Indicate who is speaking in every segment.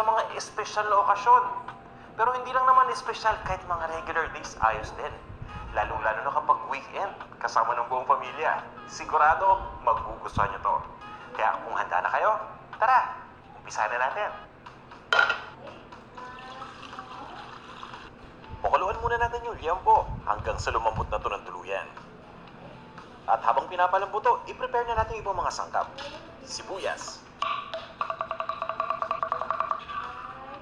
Speaker 1: sa mga espesyal na okasyon. Pero hindi lang naman espesyal, kahit mga regular days, ayos din. Lalong-lalo na kapag weekend, kasama ng buong pamilya. Sigurado, magugustuhan nyo to. Kaya kung handa na kayo, tara, umpisa na natin. Pakuluan muna natin yung liyampo hanggang sa lumambot na to ng tuluyan. At habang pinapalambot to, i-prepare na natin yung ibang mga sangkap. Sibuyas.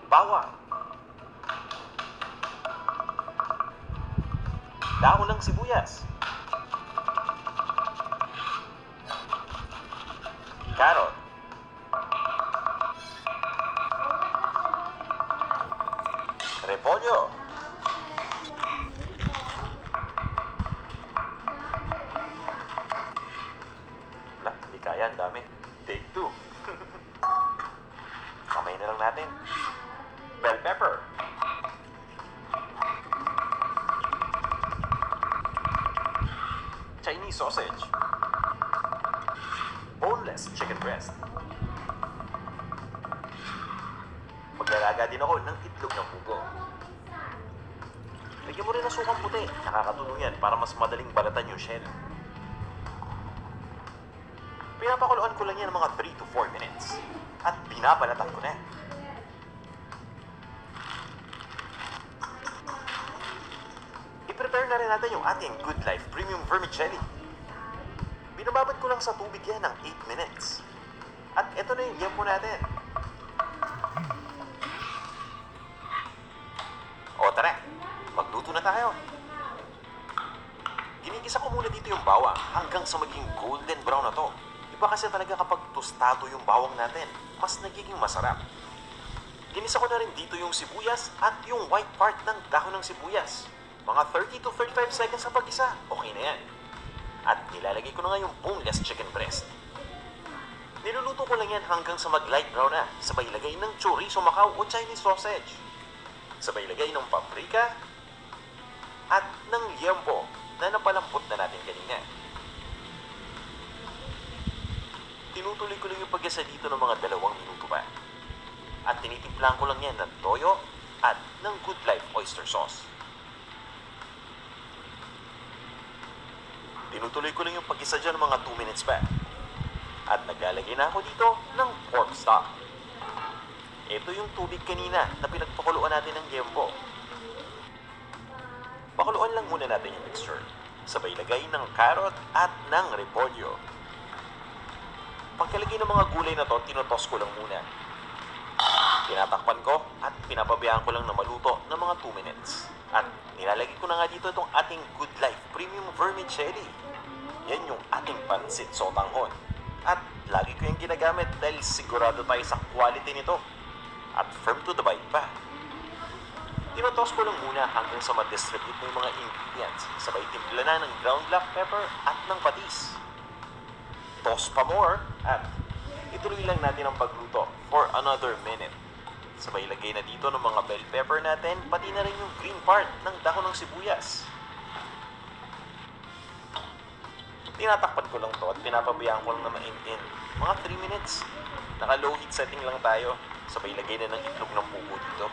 Speaker 1: Bawang. Dahon ng sibuyas. Carrot. Repolyo. Wala, hindi dami. Take two. Kamay na lang natin. Chinese sausage. Boneless chicken breast. Maglalaga din ako ng itlog ng pugo. Lagyan mo rin ng sukang puti. Nakakatulong yan para mas madaling balatan yung shell. Pinapakuluan ko lang yan mga 3 to 4 minutes. At binabalatan ko na. Na rin natin yung ating Good Life Premium Vermicelli. Binababad ko lang sa tubig yan ng 8 minutes. At ito na yung yempo natin. O tara, magluto na tayo. Ginigisa ko muna dito yung bawang hanggang sa maging golden brown na to. Iba kasi talaga kapag tostado yung bawang natin, mas nagiging masarap. Ginisa ko na rin dito yung sibuyas at yung white part ng dahon ng sibuyas. Mga 30 to 35 seconds sa pag-isa, okay na yan. At nilalagay ko na nga yung boneless chicken breast. Niluluto ko lang yan hanggang sa mag-light brown na, sabay lagay ng chorizo macao o Chinese sausage. Sabay lagay ng paprika at ng liempo na napalampot na natin kanina. Tinutuloy ko lang yung pag-asa dito ng mga dalawang minuto pa. At tinitimplang ko lang yan ng toyo at ng Good Life oyster sauce. Tinutuloy ko lang yung pag-isa dyan mga 2 minutes pa. At naglalagay na ako dito ng pork stock. Ito yung tubig kanina na pinagpakuluan natin ng yempo. Pakuluan lang muna natin yung mixture. Sabay lagay ng carrot at ng repolyo. Pagkalagay ng mga gulay na to, tinotos ko lang muna. Tinatakpan ko at pinapabayaan ko lang na maluto mga 2 minutes. At nilalagay ko na nga dito itong ating Good Life Premium Vermicelli. Yan yung ating pansit sotanghon. At lagi ko yung ginagamit dahil sigurado tayo sa quality nito. At firm to the bite pa. Tinotos ko lang muna hanggang sa ma-distribute yung mga ingredients. Sabay timpla na ng ground black pepper at ng patis. Toss pa more at ituloy lang natin ang pagluto for another minute. Sabay lagay na dito ng mga bell pepper natin, pati na rin yung green part ng dahon ng sibuyas. Tinatakpan ko lang to at pinapabayaan ko lang na main-in. Mga 3 minutes. Naka low heat setting lang tayo. Sabay lagay na ng itlog ng pugo dito.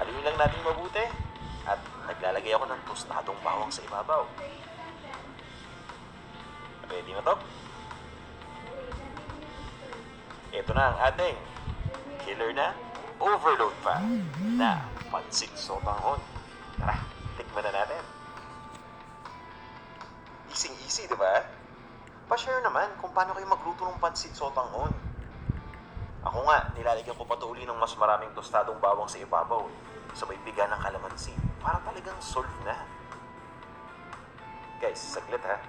Speaker 1: Haluin lang natin mabuti. At naglalagay ako ng tostadong bawang sa ibabaw. Ready na to? Ito na ang ating killer na overload pa na pansit sotanghon. Tara, tikman na natin. Easy easy, di ba? Pa-share naman kung paano kayo magluto ng pansit sotanghon. Ako nga, nilalagyan ko patuloy ng mas maraming tostadong bawang sa ibabaw. Sabay biga ng kalamansi. Para talagang solve na. Guys, saglit ha.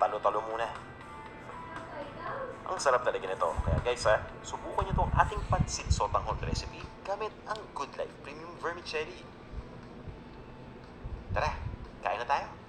Speaker 1: Talo-talo muna. Ang sarap talaga nito. Kaya guys ha, subukan nyo itong ating pansit sotanghon recipe gamit ang Good Life Premium Vermicelli. Tara, kain na tayo.